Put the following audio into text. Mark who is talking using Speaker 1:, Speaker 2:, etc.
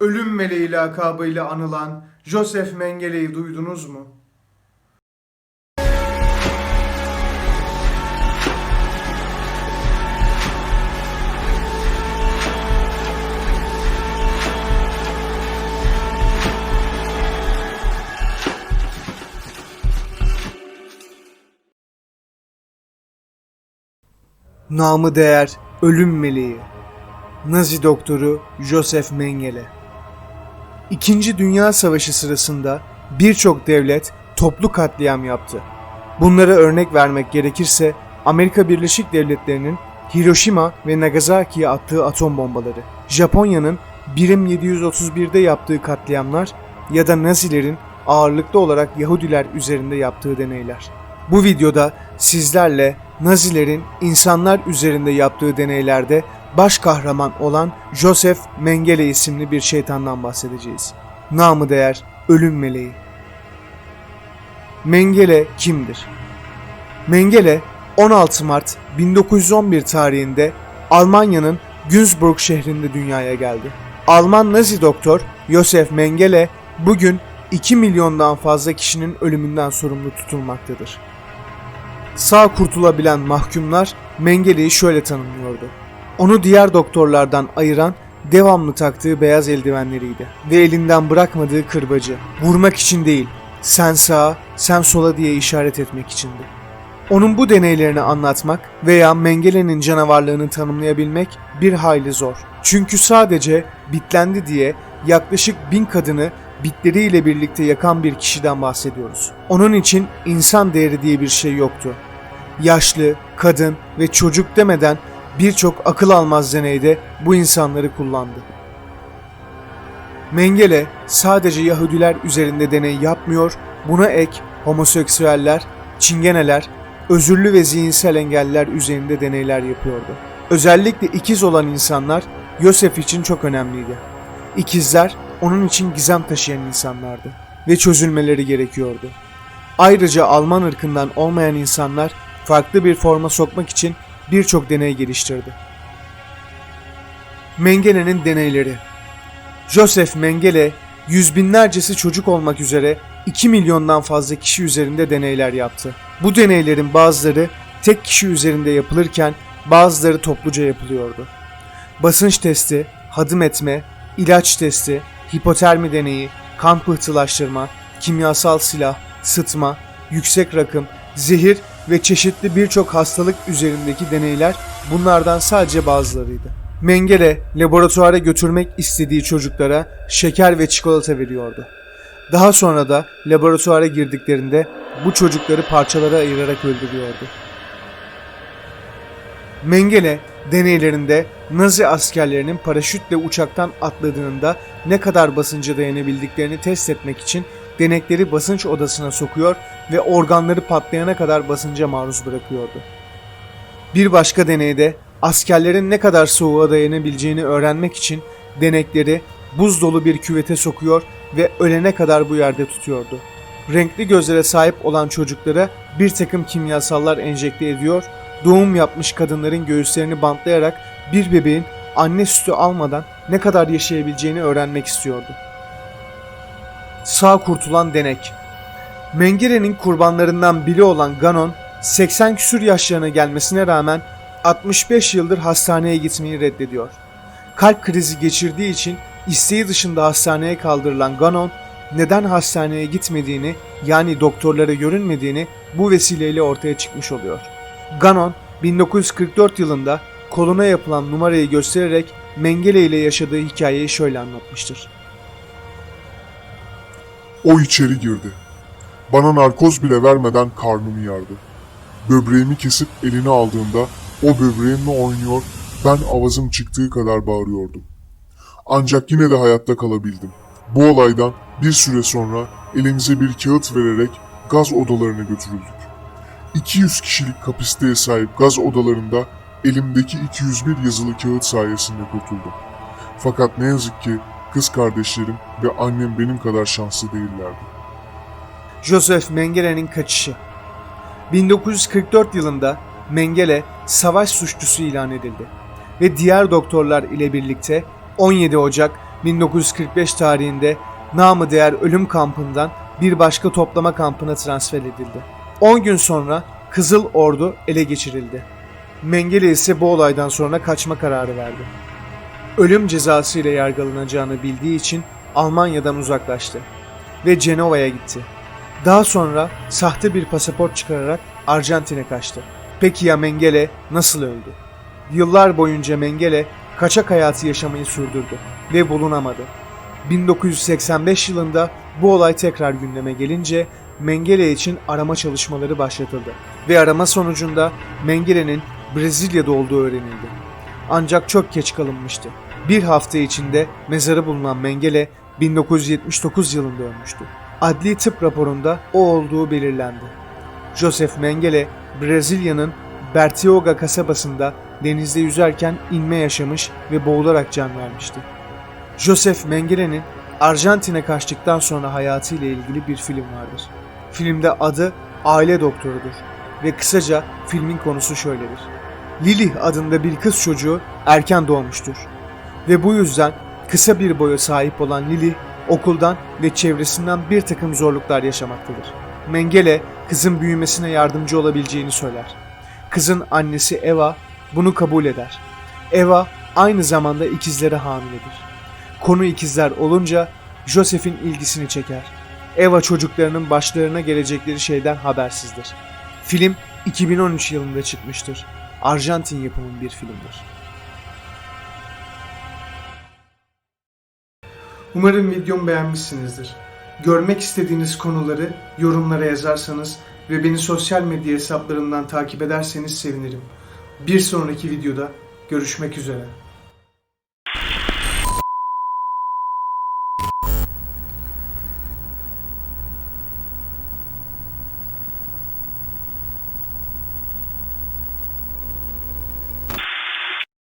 Speaker 1: Ölüm meleği lakabıyla anılan Joseph Mengele'yi duydunuz mu? Namı değer ölüm meleği. Nazi doktoru Joseph Mengele. İkinci Dünya Savaşı sırasında birçok devlet toplu katliam yaptı. Bunlara örnek vermek gerekirse Amerika Birleşik Devletleri'nin Hiroşima ve Nagasaki'ye attığı atom bombaları, Japonya'nın birim 731'de yaptığı katliamlar ya da Nazilerin ağırlıklı olarak Yahudiler üzerinde yaptığı deneyler. Bu videoda sizlerle Nazilerin insanlar üzerinde yaptığı deneylerde baş kahraman olan Joseph Mengele isimli bir şeytandan bahsedeceğiz. Namı değer ölüm meleği. Mengele kimdir? Mengele 16 Mart 1911 tarihinde Almanya'nın Günzburg şehrinde dünyaya geldi. Alman Nazi doktor Josef Mengele bugün 2 milyondan fazla kişinin ölümünden sorumlu tutulmaktadır. Sağ kurtulabilen mahkumlar Mengele'yi şöyle tanımlıyordu. Onu diğer doktorlardan ayıran devamlı taktığı beyaz eldivenleriydi ve elinden bırakmadığı kırbacı. Vurmak için değil, sen sağa, sen sola diye işaret etmek içindi. Onun bu deneylerini anlatmak veya Mengele'nin canavarlığını tanımlayabilmek bir hayli zor. Çünkü sadece bitlendi diye yaklaşık bin kadını bitleriyle birlikte yakan bir kişiden bahsediyoruz. Onun için insan değeri diye bir şey yoktu. Yaşlı, kadın ve çocuk demeden birçok akıl almaz deneyde bu insanları kullandı. Mengele sadece Yahudiler üzerinde deney yapmıyor, buna ek homoseksüeller, çingeneler, özürlü ve zihinsel engelliler üzerinde deneyler yapıyordu. Özellikle ikiz olan insanlar Yosef için çok önemliydi. İkizler onun için gizem taşıyan insanlardı ve çözülmeleri gerekiyordu. Ayrıca Alman ırkından olmayan insanlar farklı bir forma sokmak için birçok deney geliştirdi. Mengele'nin deneyleri Joseph Mengele yüz binlercesi çocuk olmak üzere 2 milyondan fazla kişi üzerinde deneyler yaptı. Bu deneylerin bazıları tek kişi üzerinde yapılırken bazıları topluca yapılıyordu. Basınç testi, hadım etme, ilaç testi, hipotermi deneyi, kan pıhtılaştırma, kimyasal silah, sıtma, yüksek rakım, zehir ve çeşitli birçok hastalık üzerindeki deneyler bunlardan sadece bazılarıydı. Mengele laboratuvara götürmek istediği çocuklara şeker ve çikolata veriyordu. Daha sonra da laboratuvara girdiklerinde bu çocukları parçalara ayırarak öldürüyordu. Mengele deneylerinde Nazi askerlerinin paraşütle uçaktan atladığında ne kadar basınca dayanabildiklerini test etmek için denekleri basınç odasına sokuyor ve organları patlayana kadar basınca maruz bırakıyordu. Bir başka deneyde askerlerin ne kadar soğuğa dayanabileceğini öğrenmek için denekleri buz dolu bir küvete sokuyor ve ölene kadar bu yerde tutuyordu. Renkli gözlere sahip olan çocuklara bir takım kimyasallar enjekte ediyor, doğum yapmış kadınların göğüslerini bantlayarak bir bebeğin anne sütü almadan ne kadar yaşayabileceğini öğrenmek istiyordu. Sağ kurtulan denek Mengere'nin kurbanlarından biri olan Ganon, 80 küsür yaşlarına gelmesine rağmen 65 yıldır hastaneye gitmeyi reddediyor. Kalp krizi geçirdiği için isteği dışında hastaneye kaldırılan Ganon, neden hastaneye gitmediğini yani doktorlara görünmediğini bu vesileyle ortaya çıkmış oluyor. Ganon 1944 yılında koluna yapılan numarayı göstererek Mengele ile yaşadığı hikayeyi şöyle anlatmıştır.
Speaker 2: O içeri girdi. Bana narkoz bile vermeden karnımı yardı. Böbreğimi kesip eline aldığında o böbreğimle oynuyor, ben avazım çıktığı kadar bağırıyordum. Ancak yine de hayatta kalabildim. Bu olaydan bir süre sonra elimize bir kağıt vererek gaz odalarına götürüldük. 200 kişilik kapasiteye sahip gaz odalarında elimdeki 201 yazılı kağıt sayesinde kurtuldum. Fakat ne yazık ki kız kardeşlerim ve annem benim kadar şanslı değillerdi.
Speaker 1: Joseph Mengele'nin kaçışı 1944 yılında Mengele savaş suçlusu ilan edildi ve diğer doktorlar ile birlikte 17 Ocak 1945 tarihinde namı değer ölüm kampından bir başka toplama kampına transfer edildi. 10 gün sonra Kızıl Ordu ele geçirildi. Mengele ise bu olaydan sonra kaçma kararı verdi. Ölüm cezası ile yargılanacağını bildiği için Almanya'dan uzaklaştı ve Cenova'ya gitti. Daha sonra sahte bir pasaport çıkararak Arjantin'e kaçtı. Peki ya Mengele nasıl öldü? Yıllar boyunca Mengele kaçak hayatı yaşamayı sürdürdü ve bulunamadı. 1985 yılında bu olay tekrar gündeme gelince Mengele için arama çalışmaları başlatıldı ve arama sonucunda Mengele'nin Brezilya'da olduğu öğrenildi. Ancak çok geç kalınmıştı. Bir hafta içinde mezarı bulunan Mengele 1979 yılında ölmüştü. Adli tıp raporunda o olduğu belirlendi. Joseph Mengele, Brezilya'nın Bertioga kasabasında denizde yüzerken inme yaşamış ve boğularak can vermişti. Joseph Mengele'nin Arjantin'e kaçtıktan sonra hayatıyla ilgili bir film vardır. Filmde adı Aile Doktorudur ve kısaca filmin konusu şöyledir. Lilith adında bir kız çocuğu erken doğmuştur ve bu yüzden kısa bir boya sahip olan Lily okuldan ve çevresinden bir takım zorluklar yaşamaktadır. Mengele kızın büyümesine yardımcı olabileceğini söyler. Kızın annesi Eva bunu kabul eder. Eva aynı zamanda ikizlere hamiledir. Konu ikizler olunca Joseph'in ilgisini çeker. Eva çocuklarının başlarına gelecekleri şeyden habersizdir. Film 2013 yılında çıkmıştır. Arjantin yapımı bir filmdir. Umarım videomu beğenmişsinizdir. Görmek istediğiniz konuları yorumlara yazarsanız ve beni sosyal medya hesaplarımdan takip ederseniz sevinirim. Bir sonraki videoda görüşmek üzere.